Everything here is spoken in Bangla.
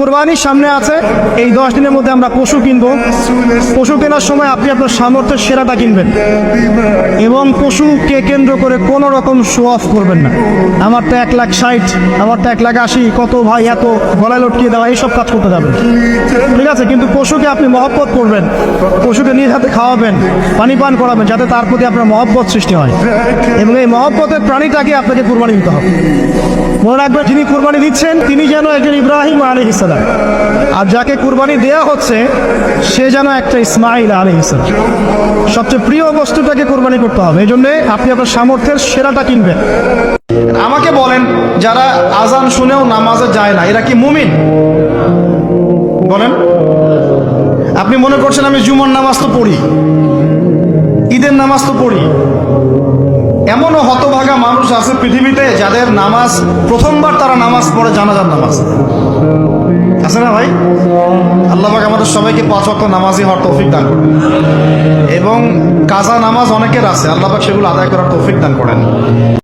কোরবানির সামনে আছে। এই দশ দিনের মধ্যে আমরা পশু কিনবো। পশু কেনার সময় আপনি আপনার সামর্থ্যের সেরাটা কিনবেন। এবং পশুকে কেন্দ্র করে কোনো রকম শো অফ করবেন না। আমার তো এক লাখ ষাট, আমার তো এক লাখ আশি, কত ভাই এত গলায় লটকিয়ে দেওয়া, এইসব কাজ করতে যাবেন। ঠিক আছে? কিন্তু পশুকে আপনি মহব্বত করবেন, পশুকে নিজ হাতে খাওয়াবেন, পানি পান করাবেন, যাতে তার প্রতি আপনার মহব্বত সৃষ্টি হয়। এবং এই মহব্বতের প্রাণীটাকে আপনাকে কোরবানি দিতে হবে। মনে রাখবেন যিনি কুরবানি দিচ্ছেন, তিনি যেন একজন ইব্রাহিম আলী ইসলাম আর যাকে কুরবানি দেয়া হচ্ছে, সে যেন একটা ইসমাইল আলী ইসলাম সবচেয়ে প্রিয় বস্তুটাকে কুরবানি করতে হবে। এই জন্যে আপনি আপনার সামর্থ্যের সেরাটা কিনবেন। আমাকে বলেন, যারা আজান শুনেও নামাজে যায় না, এরা কি মুমিন? বলেন। আপনি মনে করছেন আমি জুমন নামাজ তো পড়ি, ঈদের নামাজ তো পড়ি এমনও হতভাগা মানুষ আছে পৃথিবীতে যাদের নামাজ, প্রথমবার তারা নামাজ পড়ে জানাজার নামাজ। আছে না ভাই? আল্লাহ পাক আমাদের সবাইকে পাঁচ অক্ট নামাজই হওয়ার তৌফিক দান করেন। এবং কাজা নামাজ অনেকের আছে, আল্লাহ পাক সেগুলো আদায় করার তৌফিক দান করেন।